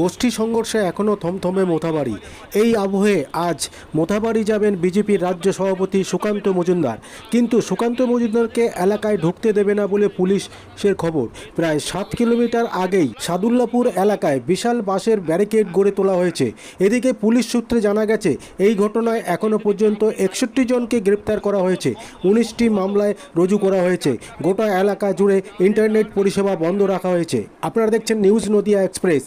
গোষ্ঠী সংঘর্ষে এখনও থমথমে মোথাবাড়ি এই আবহে আজ মোথাবাড়ি যাবেন বিজেপির রাজ্য সভাপতি সুকান্ত মজুমদার। কিন্তু সুকান্ত মজুমদারকে এলাকায় ঢুকতে দেবে না বলে পুলিশের খবর। প্রায় সাত কিলোমিটার আগেই সাদুল্লাপুর এলাকায় বিশাল বাসের ব্যারিকেড গড়ে তোলা হয়েছে। এদিকে পুলিশ সূত্রে জানা গেছে, এই ঘটনায় এখনও পর্যন্ত একষট্টি জনকে গ্রেপ্তার করা হয়েছে। উনিশটি মামলায় রুজু করা হয়েছে। গোটা এলাকা জুড়ে ইন্টারনেট পরিষেবা বন্ধ রাখা হয়েছে। আপনারা দেখছেন নিউজ নদিয়া এক্সপ্রেস।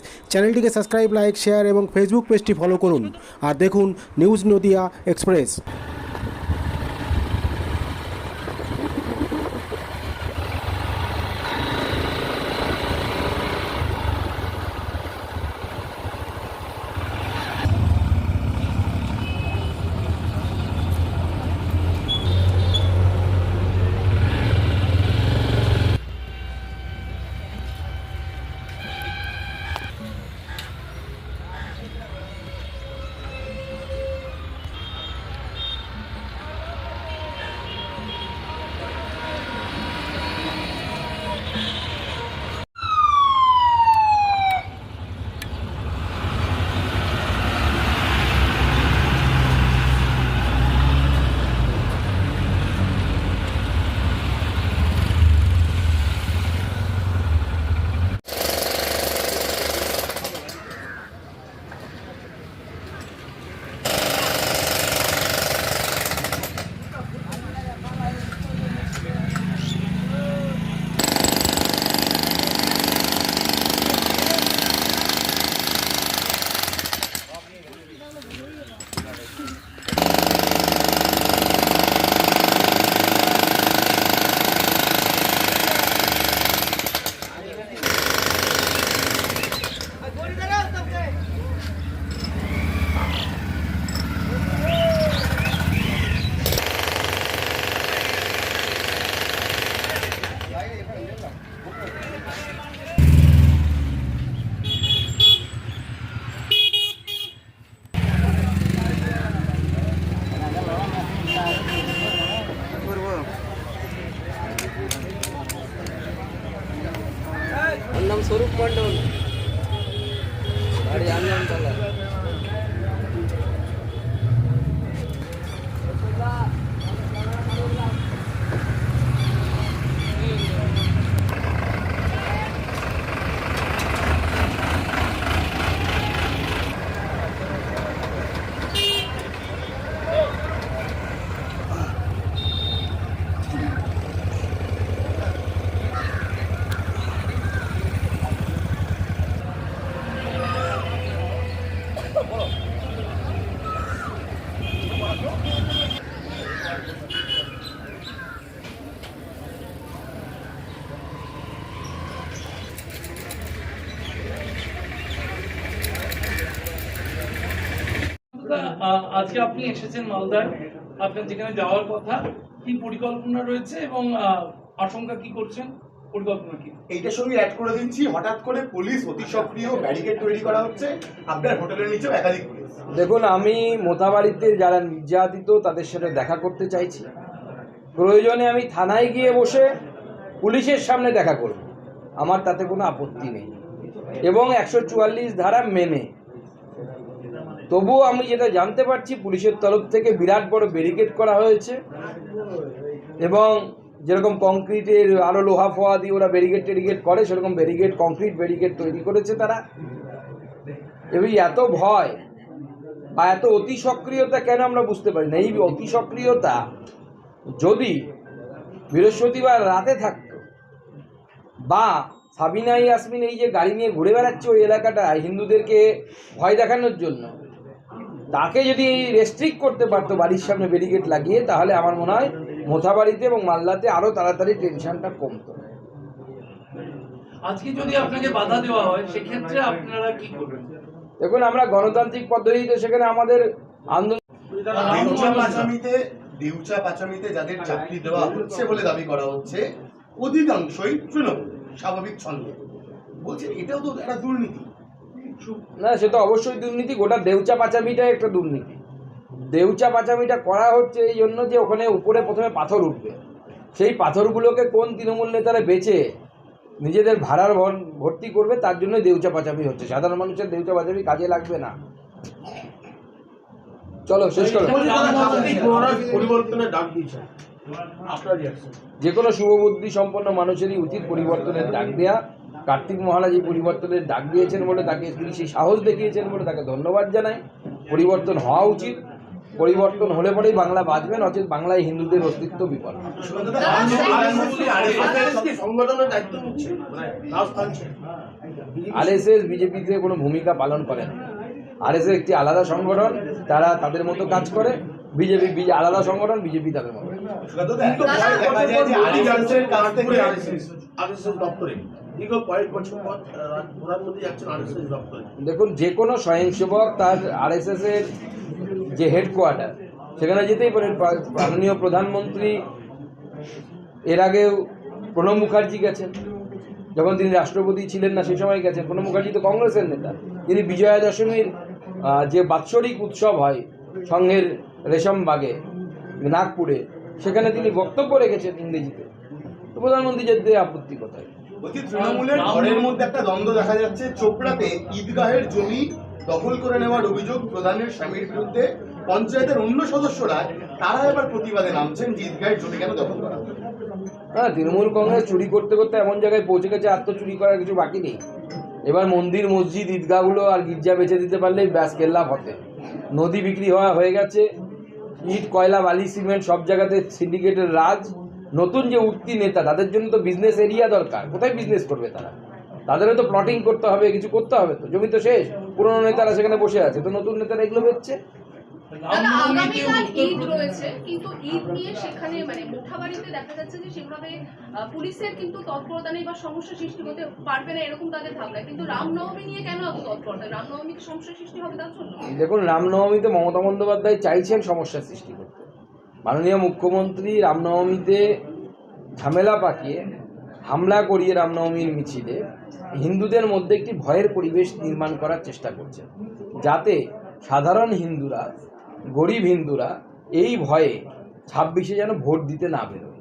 চ্যানেলটিকে সাবস্ক্রাইব লাইক শেয়ার এবং ফেসবুক পেজটি ফলো করুন। আর দেখুন নিউজ নদিয়া এক্সপ্রেস। ওর নাম স্বরূপ মণ্ডল বাড়ি আজকে আপনি এসেছেন মালদায় আপনার যেখানে যাওয়ার কথা কি পরিকল্পনা রয়েছে এবং আশঙ্কা কি করছেন? পরিকল্পনা কি? এইটার সঙ্গে অ্যাড করে দিচ্ছি। হঠাৎ করে পুলিশ অতি সক্রিয় ব্যারিকেড তৈরি করা হচ্ছে। আপনার হোটেলের নিচেও একাধিক পুলিশ। দেখুন আমি মোথাবাড়িতে যারা নির্যাতিত তাদের সাথে দেখা করতে চাইছি। প্রয়োজনে আমি থানায় গিয়ে বসে পুলিশের সামনে দেখা করব। আমার তাতে কোনো আপত্তি নেই। এবং একশো চুয়াল্লিশ ধারা মেনে তবুও আমি যেটা জানতে পারছি, পুলিশের তরফ থেকে বিরাট বড় ব্যারিকেড করা হয়েছে এবং যেরকম কংক্রিটের আরও লোহা ফোয়া দিয়ে ওরা ব্যারিকেড টেরিকেড করে, সেরকম ব্যারিকেড কংক্রিট ব্যারিকেড তৈরি করেছে তারা। এবং এত ভয় বা এত অতি সক্রিয়তা কেন আমরা বুঝতে পারি না? এই অতি সক্রিয়তা যদি বৃহস্পতিবার রাতে থাকতো বা সাবিনা ইয়াসমিন এই যে গাড়ি নিয়ে ঘুরে বেড়াচ্ছে ওই এলাকাটা হিন্দুদেরকে ভয় দেখানোর জন্য তাকে যদি রেস্ট্রিক্ট করতে পারতো বাড়ির সামনে ব্যারিকেড লাগিয়ে তাহলে আমার মনে হয় মোথাবাড়িতে এবং মালদাতে আরও তাড়াতাড়ি টেনশনটা কমতো। আজকে যদি আপনাকে বাধা দেওয়া হয় সেক্ষেত্রে আপনারা কি করবেন? দেখুন আমরা গণতান্ত্রিক পদ্ধতিতে সেখানে আমাদের আন্দোলন দেউচা পাচামিতে যাদের চাকরি দেওয়া হচ্ছে বলে দাবি করা হচ্ছে অধিকাংশই তৃণমূল স্বাভাবিক ছন্দে। বলছেন এটাও তো একটা দুর্নীতি। না, সে তো অবশ্যই দুর্নীতি, গোটা দেউচা পাচামিটাই একটা দুর্নীতি। দেউচা পাচামিটা করা হচ্ছে এই জন্য যে ওখানে উপরে প্রথমে পাথর উঠবে। সেই পাথরগুলোকে কোন তৃণমূল নেতারা বেচে নিজেদের ভাড়ার ভর্তি করবে, তার জন্য দেউচা পাচামি হচ্ছে। সাধারণ মানুষের দেউচা পাচামি কাজে লাগবে না। চলো, শেষ করো। যে কোনো শুভবুদ্ধি সম্পন্ন মানুষেরই উচিত পরিবর্তনের ডাক দেয়া। কার্তিক মহারাজ এই পরিবর্তনের ডাক দিয়েছেন বলে তাকে তিনি সেই সাহস দেখিয়েছেন বলে তাকে ধন্যবাদ জানাই। পরিবর্তন হওয়া উচিত। পরিবর্তন হলে পরেই বাংলা বাঁচবে নচেত বাংলায় হিন্দুদের অস্তিত্ব নিচ্ছে মানে আরএসএস বিজেপিতে কোনো ভূমিকা পালন করে না। আরএসএস একটি আলাদা সংগঠন তারা তাদের মতো কাজ করে। বিজেপি আলাদা সংগঠন বিজেপি তাদের মতো। দেখুন, যে কোনো স্বয়ংসেবক তার আরএসএস এর যে হেডকোয়ার্টার সেখানে যেতেই পারেন। মাননীয় প্রধানমন্ত্রী এর আগেও প্রণব মুখার্জি গেছেন। যখন তিনি রাষ্ট্রপতি ছিলেন না, সেই সময় গেছেন। প্রণব মুখার্জি তো কংগ্রেসের নেতা। তিনি বিজয়া দশমীর যে বাৎসরিক উৎসব হয় সংঘের রেশমবাগে নাগপুরে, সেখানে তিনি বক্তব্য রেখেছেন ইংরেজিতে। তো প্রধানমন্ত্রী যেতে আপত্তি কোথায়? বলছি তৃণমূলের ঘরের মধ্যে একটা দ্বন্দ্ব দেখা যাচ্ছে। চোপড়াতে ঈদগাহের জমি দখল করে নেওয়ার অভিযোগ প্রধানের স্বামীর বিরুদ্ধে। পঞ্চায়েতের অন্য সদস্যরা তারা এবার প্রতিবাদে নামছেন যে ঈদগাহের জমি কেন দখল করা হলো? হ্যাঁ তৃণমূল কংগ্রেস চুরি করতে করতে এমন জায়গায় পৌঁছে গেছে আর তো চুরি করার কিছু বাকি নেই। এবার মন্দির মসজিদ ঈদগাহগুলো আর গির্জা বেচে দিতে পারলেই ব্যাস কেল্লা ফতে। নদী বিক্রি হওয়া হয়ে গেছে ইট কয়লা বালি সিমেন্ট সব জায়গাতে সিন্ডিকেটের রাজ। নতুন যে উঠতি নেতা তাদের জন্য তো বিজনেস এরিয়া দরকার। কোথায় বিজনেস করবে তারা? তাদেরও তো প্লটিং করতে হবে কিছু করতে হবে তো। জমি তো শেষ। পুরনো নেতারা সেখানে বসে আছে তো নতুন নেতারা এগুলো সেখানে মানে দেখুন রামনবমীতে মমতা বন্দ্যোপাধ্যায় চাইছেন সমস্যার সৃষ্টি করতে। মাননীয় মুখ্যমন্ত্রী রামনবমীতে ঝামেলা পাকিয়ে হামলা করিয়ে রামনবমীর মিছিলে হিন্দুদের মধ্যে একটি ভয়ের পরিবেশ নির্মাণ করার চেষ্টা করছেন। যাতে সাধারণ হিন্দুরা, গরিব হিন্দুরা এই ভয়ে ছাব্বিশে যেন ভোট দিতে না বেরোয়।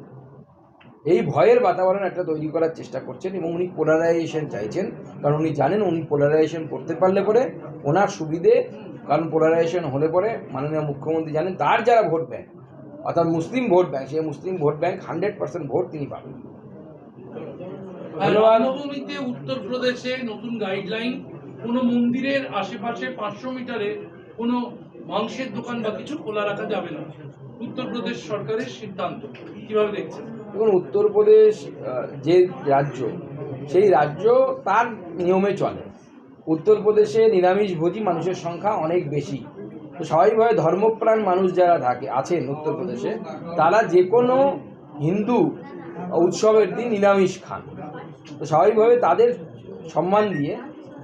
এই ভয়ের বাতাবরণ একটা তৈরি করার চেষ্টা করছেন এবং উনি পোলারাইজেশন চাইছেন। কারণ উনি জানেন উনি পোলারাইজেশন করতে পারলে পরে ওনার সুবিধে, কারণ পোলারাইজেশন হলে পরে মাননীয় মুখ্যমন্ত্রী জানেন তার যারা ভোট ব্যাংক অর্থাৎ মুসলিম ভোট ব্যাংক সেই Muslim vote bank hundred percent vote তিনি পাবেন। আর উত্তরপ্রদেশে নতুন গাইডলাইন কোনো মন্দিরের আশেপাশে পাঁচশো মিটারে কোনো মাংসের দোকান বা কিছু খোলা রাখা যাবে না। উত্তরপ্রদেশ সরকারের সিদ্ধান্ত কীভাবে দেখছেন? দেখুন উত্তরপ্রদেশ যে রাজ্য সেই রাজ্য তার নিয়মে চলে। উত্তরপ্রদেশে নিরামিষভোজী মানুষের সংখ্যা অনেক বেশি। তো স্বাভাবিকভাবে ধর্মপ্রাণ মানুষ যারা থাকে, আছেন উত্তরপ্রদেশে, তারা যে কোনো হিন্দু উৎসবের দিন নিরামিষ খান। তো স্বাভাবিকভাবে তাদের সম্মান দিয়ে,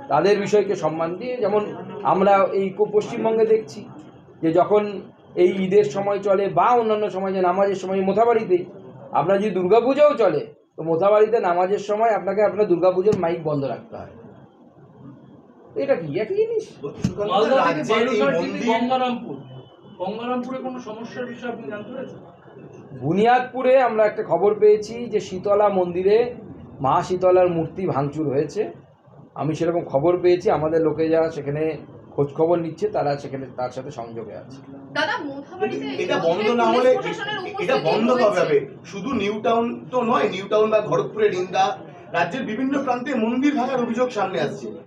তাদের বিষয়কে সম্মান দিয়ে, যেমন আমরা এই পশ্চিমবঙ্গে দেখছি, যে যখন এই ঈদের সময় চলে বা অন্যান্য সময় যে নামাজের সময় মোথাবাড়িতেই আপনার যদি দুর্গাপূজাও চলে, তো মোথাবাড়িতে নামাজের সময় আপনাকে আপনার দুর্গাপুজোর মাইক বন্ধ রাখতে হয়। এটা কি? একই জিনিস? মালদা থেকে বালুরঘাট থেকে গঙ্গারামপুর। গঙ্গারামপুরে কোনো সমস্যার বিষয়ে আপনি জানতে পেরেছেন? বুনিয়াদপুরে আমরা একটা খবর পেয়েছি যে শীতলা মন্দিরে মা শীতলার মূর্তি ভাঙচুর হয়েছে। আমি সেরকম খবর পেয়েছি। আমাদের লোকে যারা সেখানে খোঁজ খবর নিচ্ছে তারা সেখানে তার সাথে সংযোগে আছে। দাদা এটা বন্ধ না হলে এটা বন্ধ কবে হবে? শুধু নিউ টাউন তো নয় নিউ টাউন বা খড়গপুরের নিন্দা। রাজ্যের বিভিন্ন প্রান্তে মন্দির ভাঙার অভিযোগ সামনে আসছে।